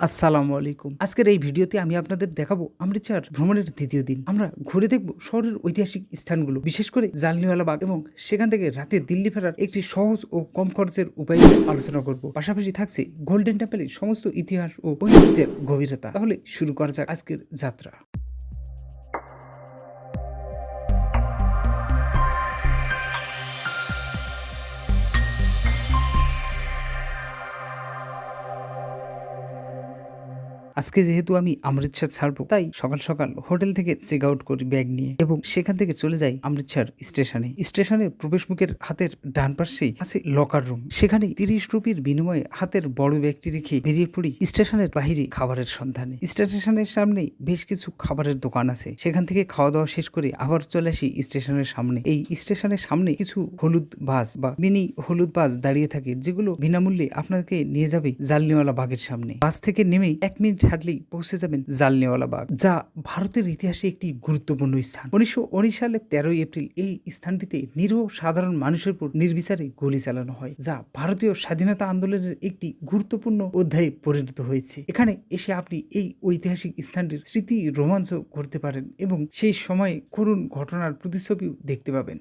আসসালামু আলাইকুম। আজকের এই ভিডিওতে আমি আপনাদের দেখাবো অমৃতসর ভ্রমণের দ্বিতীয় দিন। আমরা ঘুরে দেখব শহরের ঐতিহাসিক স্থানগুলো, বিশেষ করে জালনিওয়ালা বাগ এবং সেখান থেকে রাতে দিল্লি ফেরার একটি সহজ ও কম খরচের উপায় আলোচনা করব। পাশাপাশি থাকছে গোল্ডেন টেম্পলের সমস্ত ইতিহাস ও ঐতিহ্যের গভীরতা। তাহলে শুরু করা যাক আজকের যাত্রা। আজকে যেহেতু আমি অমৃতসর ছাড়বো, তাই সকাল সকাল হোটেল থেকে চেক আউট করি ব্যাগ নিয়ে এবং সেখান থেকে চলে যাই অমৃতসর স্টেশনে। স্টেশনের প্রবেশ মুখের হাতের ডান পাশেই আছে লকার রুম সেখানে তিরিশ রুপির বিনিময়ে হাতের বড় ব্যাগটি রেখে বেরিয়ে পড়ি স্টেশনের বাহিরে খাবারের সন্ধানে। স্টেশনের সামনে বেশ কিছু খাবারের দোকান আছে। সেখান থেকে খাওয়া দাওয়া শেষ করে আবার চলে আসি স্টেশনের সামনে। এই স্টেশনের সামনে কিছু হলুদ বাস বা মিনি হলুদ বাস দাঁড়িয়ে থাকে, যেগুলো বিনামূল্যে আপনাকে নিয়ে যাবে জালনিওয়ালা বাগের সামনে। বাস থেকে নেমেই এক মিনিট হাঁটলেই পৌঁছে যাবেন জালনিওয়ালা বাগ, যা ভারতের ইতিহাসে একটি গুরুত্বপূর্ণ স্থান। উনিশশো উনিশ সালে তেরোই এপ্রিল এই স্থানটিতে নিরীহ সাধারণ মানুষের উপর নির্বিচারে গুলি চালানো হয়, যা ভারতীয় স্বাধীনতা আন্দোলনের একটি গুরুত্বপূর্ণ অধ্যায়ে পরিণত হয়েছে। এখানে এসে আপনি এই ঐতিহাসিক স্থানটির স্মৃতি রোমাঞ্চ করতে পারেন এবং সেই সময়ে করুণ ঘটনার প্রতিচ্ছবিও দেখতে পাবেন।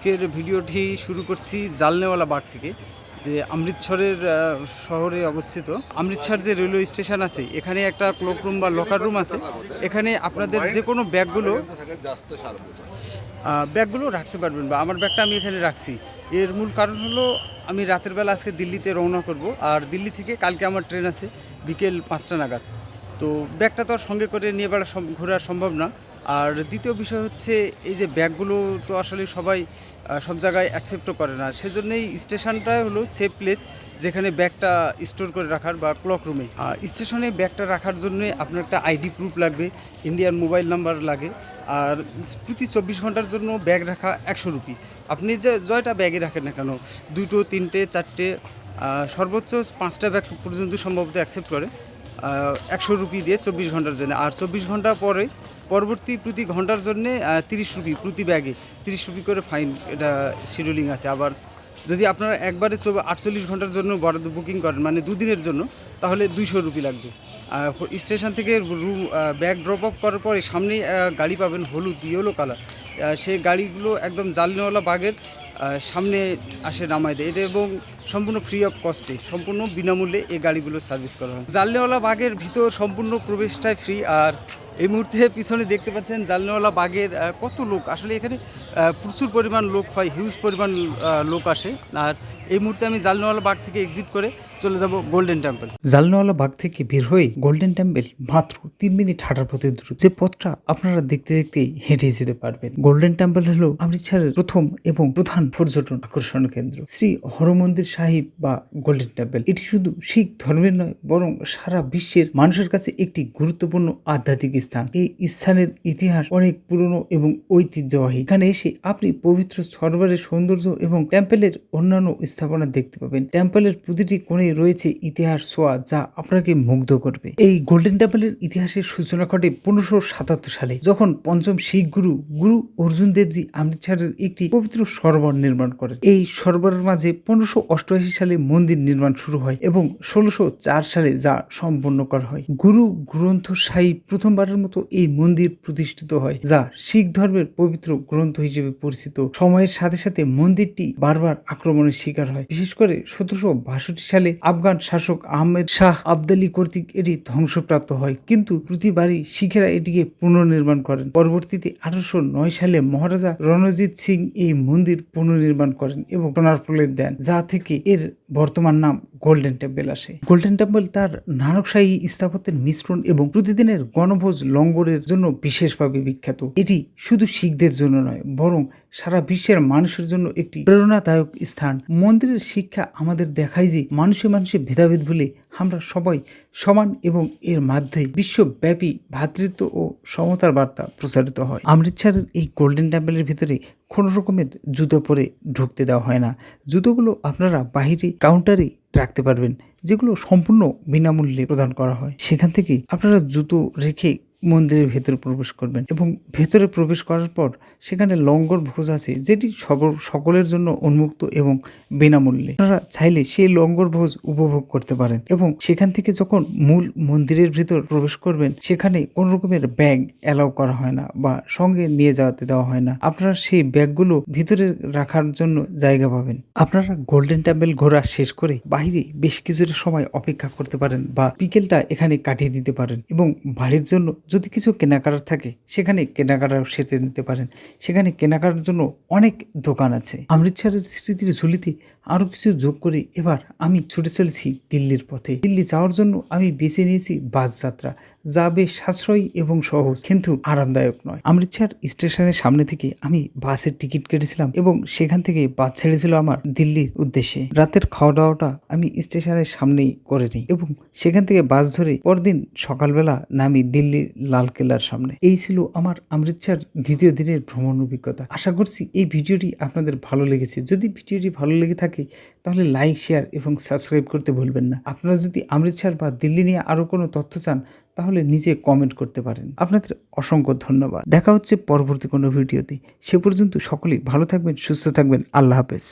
আজকের ভিডিওটি শুরু করছি জালনেওয়ালা বাগ থেকে, যে অমৃতসরের শহরে অবস্থিত। অমৃতসর যে রেলওয়ে স্টেশন আছে, এখানে একটা ক্লোক রুম বা লকার রুম আছে। এখানে আপনাদের যে কোনো ব্যাগগুলো ব্যাগগুলো রাখতে পারবেন বা আমার ব্যাগটা আমি এখানে রাখছি। এর মূল কারণ হলো, আমি রাতের বেলা আজকে দিল্লিতে রওনা করব। আর দিল্লি থেকে কালকে আমার ট্রেন আছে বিকেল পাঁচটা নাগাদ। তো ব্যাগটা তো আর সঙ্গে করে নিয়ে বেড়া ঘোরা সম্ভব না। আর দ্বিতীয় বিষয় হচ্ছে এই যে ব্যাগগুলো তো আসলে সবাই সব জায়গায় অ্যাকসেপ্টও করে না। সেজন্যই স্টেশনটাই হলো সেফ প্লেস যেখানে ব্যাগটা স্টোর করে রাখার বা ক্লক রুমে আর স্টেশনে ব্যাগটা রাখার জন্য আপনার একটা আইডি প্রুফ লাগবে ইন্ডিয়ান মোবাইল নাম্বার লাগে। আর প্রতি চব্বিশ ঘণ্টার জন্য ব্যাগ রাখা একশো রুপি। আপনি যে জয়টা ব্যাগে রাখেন না কেন, দুটো, তিনটে, চারটে সর্বোচ্চ পাঁচটা ব্যাগ পর্যন্ত সম্ভবত অ্যাকসেপ্ট করে। একশো রুপি দিয়ে চব্বিশ ঘণ্টার জন্য। আর চব্বিশ ঘণ্টা পরে পরবর্তী প্রতি ঘণ্টার জন্য তিরিশ রুপি প্রতি ব্যাগে তিরিশ রুপি করে ফাইন এটা শিডিউলিং আছে। আবার যদি আপনারা একবারে আটচল্লিশ ঘণ্টার জন্য বরাদ্দ বুকিং করেন মানে দুদিনের জন্য, তাহলে দুইশো রুপি লাগবে। স্টেশন থেকে রুম ব্যাগ ড্রপ অফ করার পরে সামনেই গাড়ি পাবেন হলুদ ইয়েলো কালার সেই গাড়িগুলো একদম জালনেওয়ালা বাগের সামনে আসে নামায় দেয় এটা এবং সম্পূর্ণ ফ্রি অফ কস্টে সম্পূর্ণ বিনামূল্যে এই গাড়িগুলো সার্ভিস করা হয়। জাল্লেওয়ালা বাঘের ভিতর সম্পূর্ণ প্রবেশটাই ফ্রি আর এই মুহূর্তে পিছনে দেখতে পাচ্ছেন জালনেওয়ালা বাগের কত লোক? আসলে এখানে প্রচুর পরিমাণ লোক হয় হিউজ পরিমাণ লোক আসে। আর এই মুহূর্তে আমি জালনেওয়ালা বাগ থেকে এক্সিট করে চলে যাব গোল্ডেন টেম্পল জালনেওয়ালা বাগ থেকে বের হয়ে গোল্ডেন টেম্পল মাত্র তিন মিনিট হাঁটার পথে দূর। যে পথটা আপনারা দেখতে দেখতে হেঁটে যেতে পারবেন। গোল্ডেন টেম্পল হলো অমৃতসরের প্রথম এবং প্রধান পর্যটন আকর্ষণ কেন্দ্র। শ্রী হরমন্দির সাহিব বা গোল্ডেন টেম্পল এটি শুধু শিখ ধর্মের নয়, বরং সারা বিশ্বের মানুষের কাছে একটি গুরুত্বপূর্ণ আধ্যাত্মিক স্থান এই স্থানের ইতিহাস অনেক পুরনো এবং ঐতিহ্যবাহী। এখানে এসে আপনি পবিত্র সরোবরের সৌন্দর্য এবং টেম্পেলের অন্যান্য স্থাপনা দেখতে পাবেন। টেম্পলের প্রতিটি কোণে রয়েছে ইতিহাস সোয়া যা আপনাকে মুগ্ধ করবে। এই গোল্ডেন টেম্পলের ইতিহাসের সূচনা ঘটে পনেরোশো সাতাত্তর সালে, যখন পঞ্চম শিখ গুরু গুরু অর্জুন দেবজি অমৃতসরের একটি পবিত্র সরোবর নির্মাণ করেন। এই সরোবরের মাঝে পনেরোশো অষ্টআশি সালে মন্দির নির্মাণ শুরু হয় এবং ষোলোশো চার সালে যা সম্পন্ন করা হয়। গুরু গ্রন্থ সাহিব প্রথমবারের মতো এই মন্দির প্রতিষ্ঠিত হয়, যা শিখ ধর্মের পবিত্র গ্রন্থ হিসেবে পরিচিত। সময়ের সাথে সাথে মন্দিরটি বারবার আক্রমণের শিকার হয়। বিশেষ করে সতেরোশো বাষট্টি সালে আফগান শাসক আহমেদ শাহ আবদালি কর্তৃক এটি ধ্বংসপ্রাপ্ত হয়। কিন্তু প্রতিবারই শিখেরা এটিকে পুনর্নির্মাণ করেন। পরবর্তীতে আঠারোশো নয় সালে মহারাজা রণজিৎ সিং এই মন্দির পুনর্নির্মাণ করেন এবং সোনার প্রলেপ দেন, যা থেকে এর বর্তমান নাম গোল্ডেন টেম্পল আসে। গোল্ডেন টেম্পল তার নানকশাহী স্থাপত্যের মিশ্রণ এবং প্রতিদিনের গণভোজ লঙ্গরের জন্য বিশেষভাবে বিখ্যাত। এটি শুধু শিখদের জন্য নয়, বরং সারা বিশ্বের মানুষের জন্য একটি প্রেরণাদায়ক স্থান। মন্দিরের শিক্ষা আমাদের দেখায় যে মানুষে মানুষে ভেদাভেদ ভুলে আমরা সবাই সমান এবং এর মাধ্যমে বিশ্বব্যাপী ভ্রাতৃত্ব ও সমতার বার্তা প্রচারিত হয়। অমৃতসরের এই গোল্ডেন টেম্পলের ভিতরে কোনো রকমের জুতো পরে ঢুকতে দেওয়া হয় না। জুতোগুলো আপনারা বাইরে কাউন্টারে রাখতে পারবেন যেগুলো সম্পূর্ণ বিনামূল্যে প্রদান করা হয়। সেখান থেকে আপনারা জুতো রেখে মন্দিরের ভেতরে প্রবেশ করবেন এবং ভেতরে প্রবেশ করার পর সেখানে লঙ্গর ভোজ আছে, যেটি সব- সকলের জন্য উন্মুক্ত এবং বিনামূল্যে। আপনারা চাইলে সেই লঙ্গর ভোজ উপভোগ করতে পারেন এবং সেখান থেকে যখন মূল মন্দিরের ভেতর প্রবেশ করবেন, সেখানে কোনো রকমের ব্যাগ অ্যালাউ করা হয় না বা সঙ্গে নিয়ে যাওয়াতে দেওয়া হয় না। আপনারা সেই ব্যাগগুলো ভিতরে রাখার জন্য জায়গা পাবেন। আপনারা গোল্ডেন টেম্পল ঘোরা শেষ করে বাইরে বেশ কিছুটা সময় অপেক্ষা করতে পারেন বা বিকেলটা এখানে কাটিয়ে দিতে পারেন এবং বাড়ির জন্য যদি কিছু কেনাকাটার থাকে, সেখানে কেনাকাটাও সেটে নিতে পারেন। সেখানে কেনাকাটার জন্য অনেক দোকান আছে। অমৃতসরের স্মৃতির ঝুলিতে আরও কিছু যোগ করে এবার আমি ছুটে চলেছি দিল্লির পথে। দিল্লি যাওয়ার জন্য আমি বেছে নিয়েছি বাস যাত্রা। যা বেশ সাশ্রয়ী এবং সহজ, কিন্তু আরামদায়ক নয়। অমৃতসর স্টেশনের সামনে থেকে আমি বাসের টিকিট কেটেছিলাম এবং সেখান থেকে বাস ছেড়েছিল আমার দিল্লির উদ্দেশ্যে। রাতের খাওয়া দাওয়াটা আমি স্টেশনের সামনেই করে নিই এবং সেখান থেকে বাস ধরে পরদিন সকালবেলা নামি দিল্লির লালকেল্লার সামনে। এই ছিল আমার অমৃতসর দ্বিতীয় দিনের ভ্রমণ অভিজ্ঞতা। আশা করছি এই ভিডিওটি আপনাদের ভালো লেগেছে। যদি ভিডিওটি ভালো লেগে থাকে, তাহলে লাইক শেয়ার এবং সাবস্ক্রাইব করতে ভুলবেন না। আপনারা যদি অমৃতসর বা দিল্লি নিয়ে আরও কোনো তথ্য চান, তাহলে নিজে কমেন্ট করতে পারেন। আপনাদের অসংখ্য ধন্যবাদ। দেখা হচ্ছে পরবর্তী কোনো ভিডিওতে। সে পর্যন্ত সকলেই ভালো থাকবেন, সুস্থ থাকবেন। আল্লাহ হাফেজ।